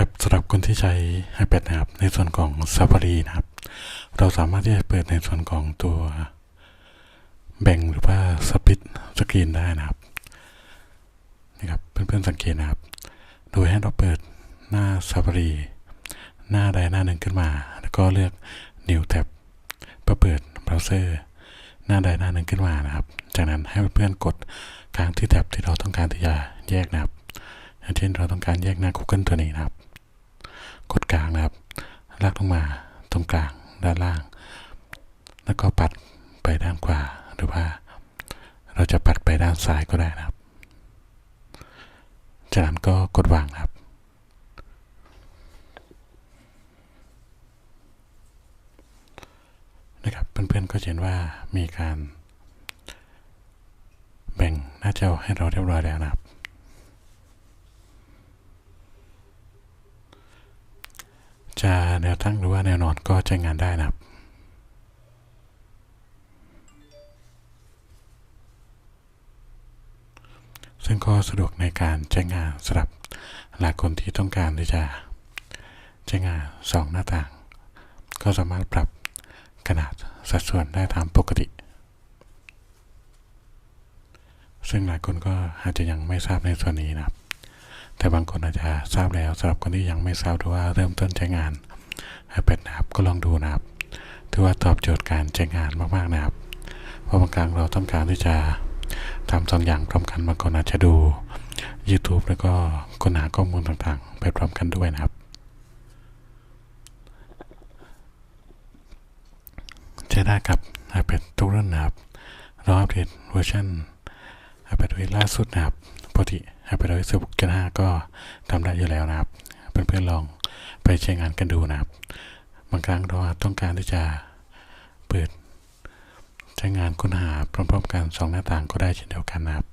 ครับสำหรับคนที่ใช้ iPad นะครับ ในส่วนของ Safari นะครับ เราสามารถที่จะเปิดในส่วนของตัวแบ่งหรือว่าสปิดสกรีนได้นะครับนะครับ เพื่อนๆสังเกตนะครับ โดยให้เราเปิดหน้า Safari หน้าใดหน้าหนึ่งขึ้นมา แล้วก็เลือก New Tab เพื่อเปิดเบราว์เซอร์หน้าใดหน้าหนึ่งขึ้นมานะครับ จากนั้นให้เพื่อนๆกดกลางที่แท็บที่เราต้องการที่จะแยกนะครับเช่นเราต้องการแยกหน้า Google ตัวนี้นะครับ กดกลางนะครับ ลากลงมาตรงกลางด้านล่าง แล้วก็ปัดไปด้านขวาหรือว่า เราจะปัดไปด้านซ้ายก็ได้นะครับ จากนั้นก็กดวางนะครับ นะครับ เพื่อนๆก็เห็นว่ามีการ แบ่งหน้าจอให้เราเรียบร้อยแล้วนะครับ จะแนวตั้งหรือว่าแนวนอนก็ใช้งานได้นะครับซึ่งก็สะดวกในการใช้งานสำหรับหลายคนที่ต้องการที่จะใช้งานสองหน้าต่าง ก็สามารถปรับขนาดสัดส่วนได้ตามปกติ ซึ่งหลายคนก็อาจจะยังไม่ทราบในส่วนนี้นะครับ แต่บางคนอาจจะทราบแล้วสำหรับคนที่ยังไม่ทราบหรือว่าเริ่มต้นใช้งาน iPad นะครับก็ลองดูนะครับถือว่าตอบโจทย์การใช้งานมากๆนะครับ เพราะบางครั้งเราต้องการที่จะทำสองอย่างพร้อมกันบางคนอาจจะดู YouTube แล้วก็ค้นหาข้อมูลต่างๆ ไปพร้อมกันด้วยนะครับใช้ได้กับ iPad ทุกรุ่นนะครับเราอัปเดตเวอร์ชัน iPad ล่าสุดนะครับ ปกติ iPad OS 16.5ก็ทำได้อยู่แล้วนะครับ เพื่อนๆลองไปใช้งานกันดูนะครับ บางครั้งเราต้องการที่จะเปิดใช้งานค้นหาพร้อมๆกันสองหน้าต่างก็ได้เช่นเดียวกันนะครับ